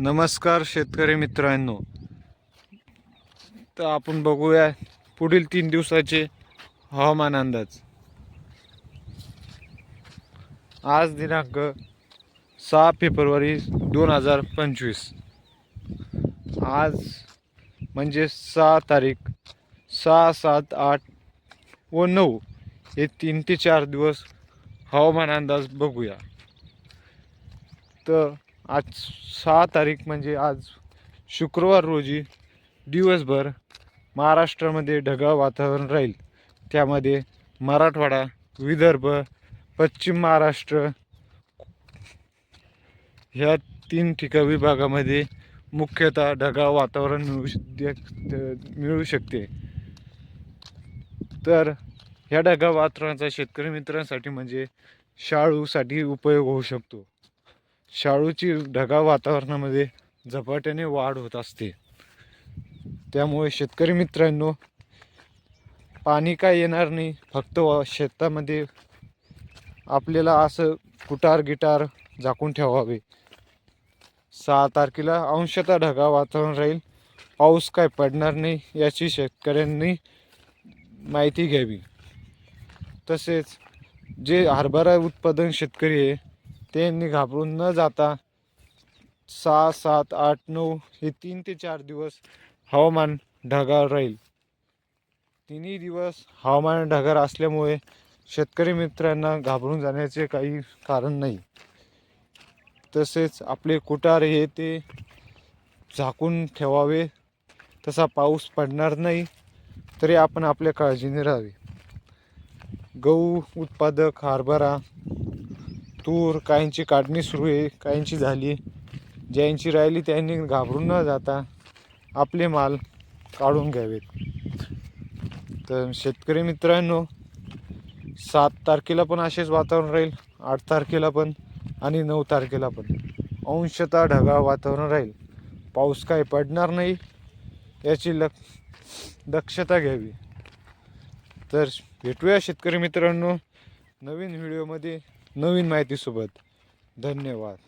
नमस्कार शेतकरी मित्रांनो. तर आपण बघूया पुढील तीन दिवसाचे हवामान अंदाज. आज दिनांक सहा फेब्रुवारी दोन हजार पंचवीस. आज म्हणजे सहा तारीख सहा सात आठ व नऊ हे तीन ते चार दिवस हवामान अंदाज बघूया. तर आज सहा तारीख म्हणजे आज शुक्रवार रोजी दिवसभर महाराष्ट्रामध्ये ढगाळ वातावरण राहील. त्यामध्ये मराठवाडा विदर्भ पश्चिम महाराष्ट्र ह्या तीन ठिका विभागामध्ये मुख्यतः ढगाळ वातावरण मिळू श- दे- मिळू शकते. तर ह्या ढगाळ वातावरणाचा शेतकरी मित्रांसाठी म्हणजे शाळूसाठी उपयोग होऊ शकतो. शाळूची ढगाळ वातावरणामध्ये झपाट्याने वाढ होत असते. त्यामुळे शेतकरी मित्रांनो पाणी काय येणार नाही फक्त वा- शेतामध्ये आपल्याला असं कुटार गिटार झाकून ठेवावे. सहा तारखेला अंशतः ढगाळ वातावरण राहील. पाऊस काय पडणार नाही याची शेतकऱ्यांनी माहिती घ्यावी. तसेच जे हरभरा उत्पादन शेतकरी आहे त्यांनी घाबरून न जाता सहा सात आठ नऊ हे तीन ते चार दिवस हवामान ढगाळ राहील. तिन्ही दिवस हवामान ढगाळ असल्यामुळे शेतकरी मित्रांना घाबरून जाण्याचे काही कारण नाही. तसेच आपले कुटार हे ते झाकून ठेवावे तसा पाऊस पडणार नाही तरी आपण आपल्या काळजीने राहावे. गहू उत्पादक हरभरा तूर काहींची काढणी सुरू आहे काहींची झाली ज्यांची राहिली त्यांनी घाबरून न जाता आपले माल काढून घ्यावेत. तर शेतकरी मित्रांनो सात तारखेला पण असेच वातावरण राहील आठ तारखेला पण आणि नऊ तारखेला पण. अंशतः ढगाळ वातावरण राहील. पाऊस काय पडणार नाही याची लक दक्षता घ्यावी. तर भेटूया शेतकरी मित्रांनो नवीन व्हिडिओमध्ये. नवीन माहितीसोबत. धन्यवाद.